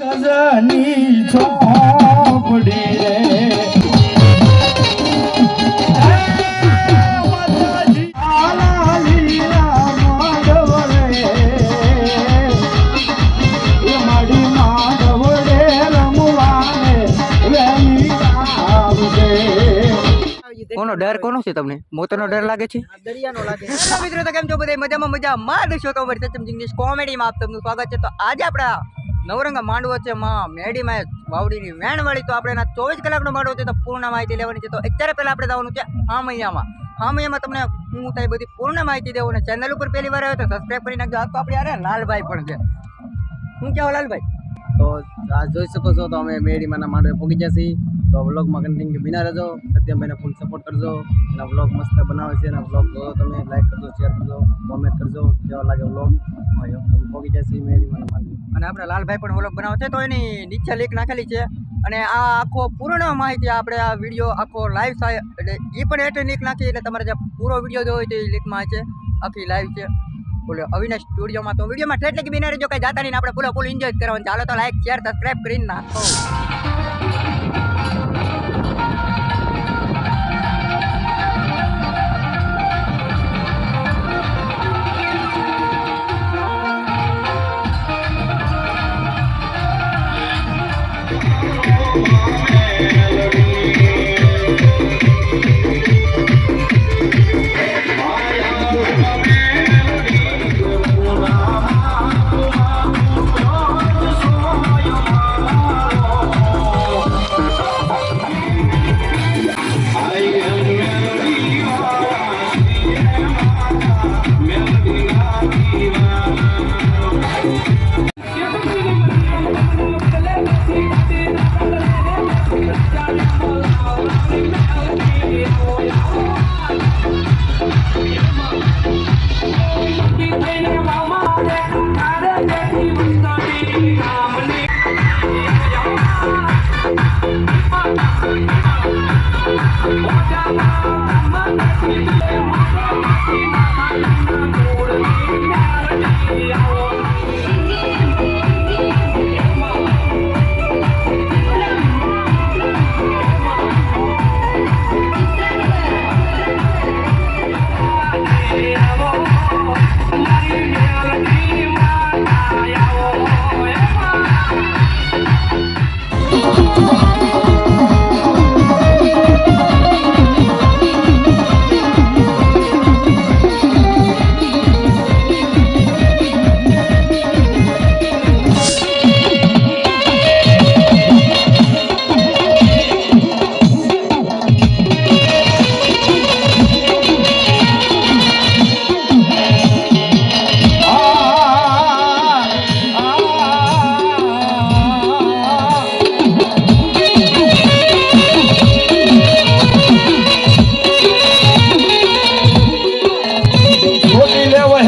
ગજની ચોપડી રે. કોનો ડર કોનો છે તમને? મોતનો ડર લાગે છે? દરિયાનો લાગે મિત્રો તો કેમ છો? બધા મજામાં મજામાં દર્શકો તો વળી સચમ જિંગલીશ કોમેડીમાં આપ તમને સ્વાગત છે. તો આજે આપણા નવરંગા માંડવો છે માં. મેડીમાં વાવડીની વેણ વાળી. તો આપણે એના ચોવીસ કલાકનો માંડવો છે, તો પૂર્ણ માહિતી લેવાની છે. તો અત્યારે પહેલાં આપણે જવાનું છે હામૈયામાં. મહિનામાં તમને હું થાય બધી પૂર્ણ માહિતી દેવું અને ચેનલ ઉપર પહેલી વાર આવ્યો તો સબસ્ક્રાઈબ કરી નાખજો. તો આપણે યાર લાલભાઈ પણ છે. હું કહેવા લાલભાઈ? તો આ જોઈ શકો છો તો અમે મેડીમાંના માંડવે પહોંચી ગયા છીએ. તો વ્લોગમાં કન્ટિન્યુ બિના રહેજો. સત્યમભાઈને ફૂલ સપોર્ટ કરજો. એના વ્લોગ મસ્ત બનાવે છે. એના વ્લોગ જોવો તમે. લાઈક કરજો શેર કરજો કોમેન્ટ કરજો. કેવા લાગે વ્લોગ પહોંચી ગયા છીએ મેડીમાંના માંડવે. અને આપણે લાલભાઈ પણ વ્લોગ બનાવે છે. તો એની નીચે લિંક નાખેલી છે. અને આ આખો પૂર્ણ માહિતી આપણે આ વીડિયો આખો લાઈવ થાય. એટલે એ પણ એટલે લિંક નાખી, એટલે તમારે જે પૂરો વીડિયો જોવો હોય તો એ લિંકમાં છે. આખી લાઈવ છે. બોલો, અવિનાશ સ્ટુડિયોમાં તો વિડીયોમાં એટલે કે બિના રહેજો, કઈ જાતા નહીં આપણે ફૂલો ફૂલ એન્જોય કરવાનું. ચાલો તો લાઈક શેર સબસ્ક્રાઈબ કરીને નાખો. છોડી લેવ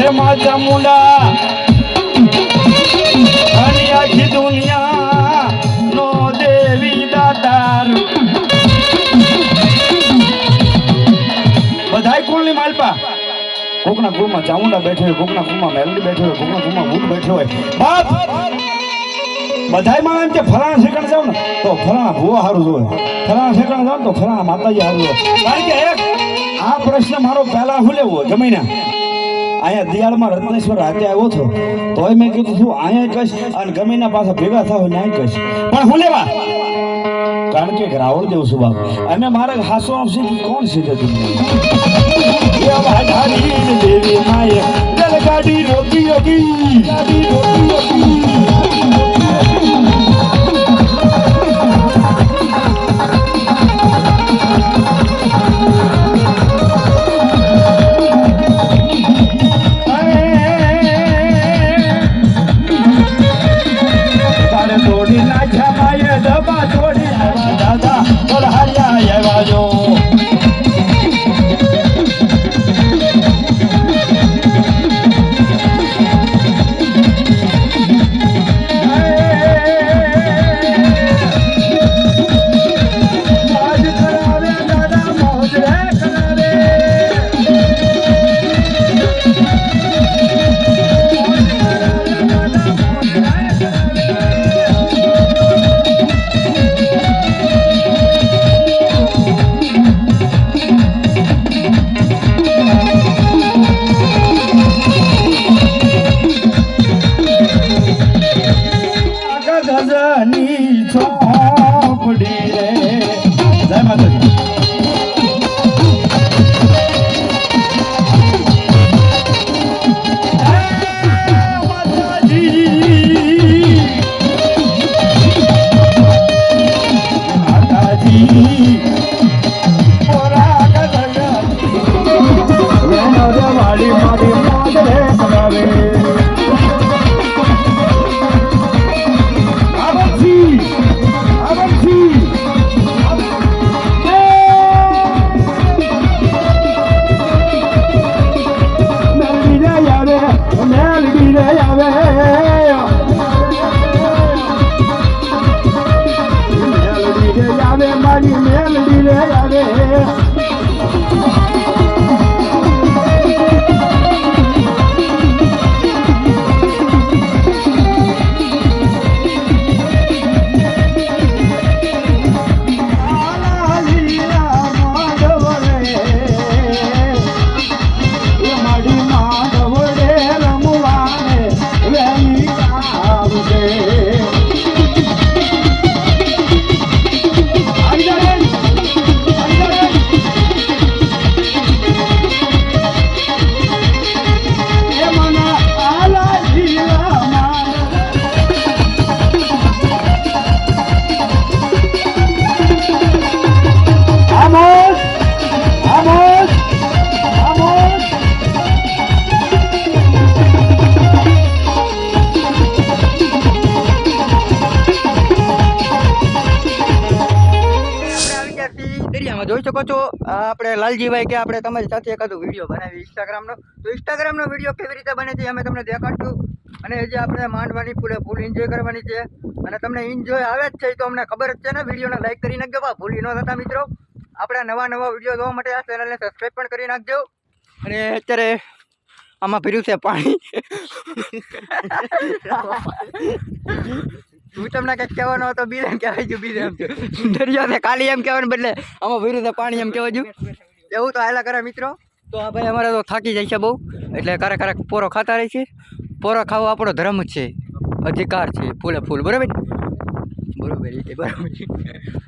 હે માતા મુંડા. અને આખી દુનિયા નો દેવી દાતાર. બધાય કોણની માલપા. કોકના કુળમાં ચામુંડા બેઠે હોય, કોકના કુળમાં મેલડી બેઠે હોય, કોકના કુળમાં ભૂત બેઠો હોય. બાપ! બધાયમાં એમ કે ફલાણા ઠેકાણે જાવ ને, તો ફલાણા ભૂવા હારું જોવે. ફલાણા ઠેકાણે જાવ ને, તો ફલાણા માતાજી હારું જોવે. કારણ કે એક, આ પ્રશ્ન મારો પહેલા હું લેવો ગમે ને અહીંયા દિયાળમાં રત્નેશ્વર રાતે આવ્યો છો તોય મેં કીધું છું અહીંયા કશ અને ગમીના પાસે ભેગા થાવ ને અહીં કશ પણ હું લેવા? કારણ કે રાવણ દેવ છું બાપ. અને મારે હાસો આવશે કોણ છે તે? દેવી માય ગાડી રોકી રોકી ગાડી રોકી રોકી. શકો છો આપણે લાલજીભાઈ કે આપણે તમારી સાથે એકાદો વીડિયો બનાવી ઇન્સ્ટાગ્રામનો તો ઇન્સ્ટાગ્રામનો વીડિયો કેવી રીતે બને છે અમે તમને દેખાડશું. અને જે આપણે માંડવાની ફૂલે ફૂલ એન્જોય કરવાની છે. અને તમને એન્જોય આવે જ છે તો અમને ખબર જ છે ને. વિડીયોને લાઈક કરી નાખજો. બા, ભૂલી ન થતા મિત્રો. આપણે નવા નવા વીડિયો જોવા માટે આ ચેનલને સબસ્ક્રાઈબ પણ કરી નાખજો. અને અત્યારે આમાં ભર્યું છે પાણી. હું તમને કંઈક કહેવાનો હતો બીજે એમ કહેવાય છું બીજે એમ. છું દરિયો છે ખાલી એમ કહેવાને બદલે આમાં ભર્યું પાણી એમ કહેવાય છું. એવું તો હાલા કરે મિત્રો. તો આ ભાઈ અમારે તો થાકી જાય છે બહુ. એટલે ક્યારેક ક્યારેક પોરો ખાતા રહે છે. પોરો ખાવો આપણો ધર્મ જ છે. અધિકાર છે. ફૂલે ફૂલ. બરાબર? છે, બરોબર.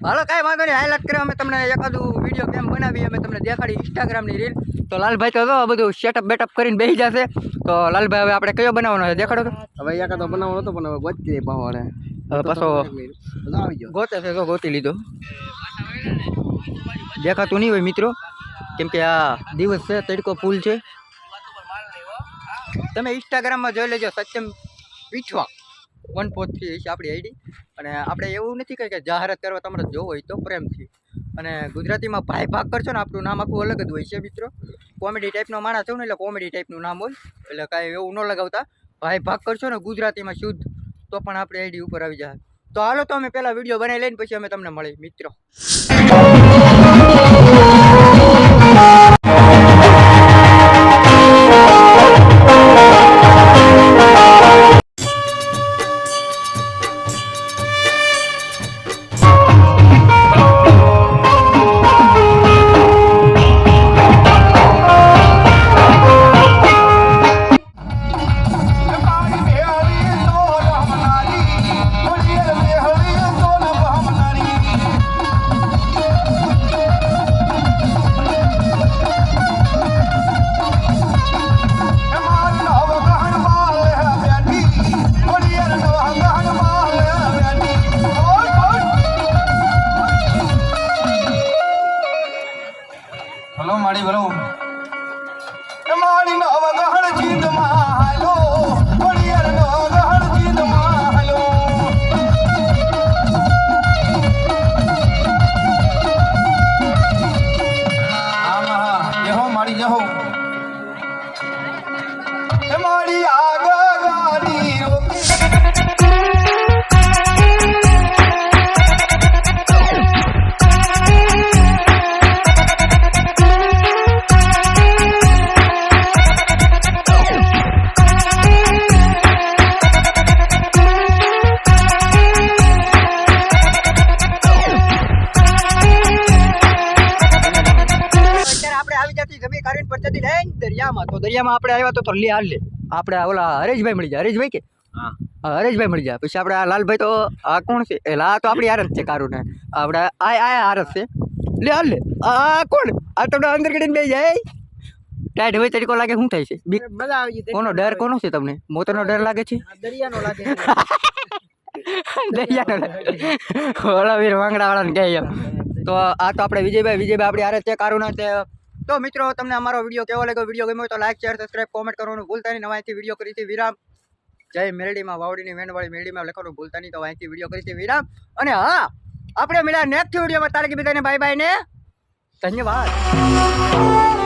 હાલો કાંઈ વાંધો નહીં. હાઇલાઇટ કરે. અમે તમને એકાદું વીડિયો કેમ બનાવી અમે તમને દેખાડી ઇન્સ્ટાગ્રામની રીલ તો લાલભાઈ તો હતો બધું સેટઅપ બેટઅપ કરીને બેસી જશે. તો લાલભાઈ હવે આપણે કયો બનાવવાનો છે? દેખાડો હવે એકાદો બનાવવાનો હતો પણ હવે ગોતી દે પાછો ગોતે છે ગોતી લીધો. દેખાતું નહીં હોય મિત્રો. કેમ કે આ દિવસ છે તડકો ફૂલ છે. તમે ઇન્સ્ટાગ્રામમાં જોઈ લેજો Satyam Pichhwa one four three છે આપણી આઈડી અને આપણે એવું નથી કહે કે જાહેરાત કરવા તમારે જોવું હોય તો પ્રેમથી. અને ગુજરાતીમાં ભાઈ ભાગ કરશો ને આપણું નામ આખું અલગ જ હોય છે મિત્રો. કોમેડી ટાઈપનો માણસ છો ને એટલે કોમેડી ટાઈપનું નામ હોય. એટલે કાંઈ એવું ન લગાવતા. ભાઈ ભાગ કરશો ને ગુજરાતીમાં શુદ્ધ તો પણ આપણે આઈડી ઉપર આવી જાય તો હાલો તો અમે પહેલા વીડિયો બનાવી લઈને પછી અમે તમને મળી મિત્રો. દરિયામાં. તો દરિયામાં આપણે આવ્યા તો તો લે હાલ લે. આપણે ઓલા હરેશભાઈ મળી જાય હરેશભાઈ કે? હા. હરેશભાઈ મળી જાય પછી આપણે આ લાલભાઈ તો આ કોણ છે? એટલે આ તો આપણી આરત છે કારુને. આપણે આ આ આરત છે. લે હાલ લે. આ કોણ? આ તમને અંદર કરીને બે જાય. ટાઈટ હોય તરીકો લાગે શું થાય છે? મજા આવી કોનો ડર કોનો છે તમને? મોતનો ડર લાગે છે? દરિયાનો લાગે દરિયાનો વીર વાંગડા વાળાને કહે તો આ તો આપણે વિજયભાઈ વિજયભાઈ આપણી આરે છે કારુના. છે તો મિત્રો, તમને અમારો વીડિયો કેવો લાગ્યો? વીડિયો ગમ્યો તો લાઈક શેર સબસ્ક્રાઈબ કોમેન્ટ કરવાનું ભૂલતા નહીં. નવાથી વીડિયો કરી હતી વિરામ. જય મેરડીમાં, વાવડીની વેણવાળી મેરડીમાં લખવાનું ભૂલતા નહીં. તો અહીંથી વીડિયો કરી હતી વિરામ. અને હા, આપણે મળ્યા નેક્સ્ટ વિડીયોમાં તારીખ બધાને બાય બાય ને? ધન્યવાદ.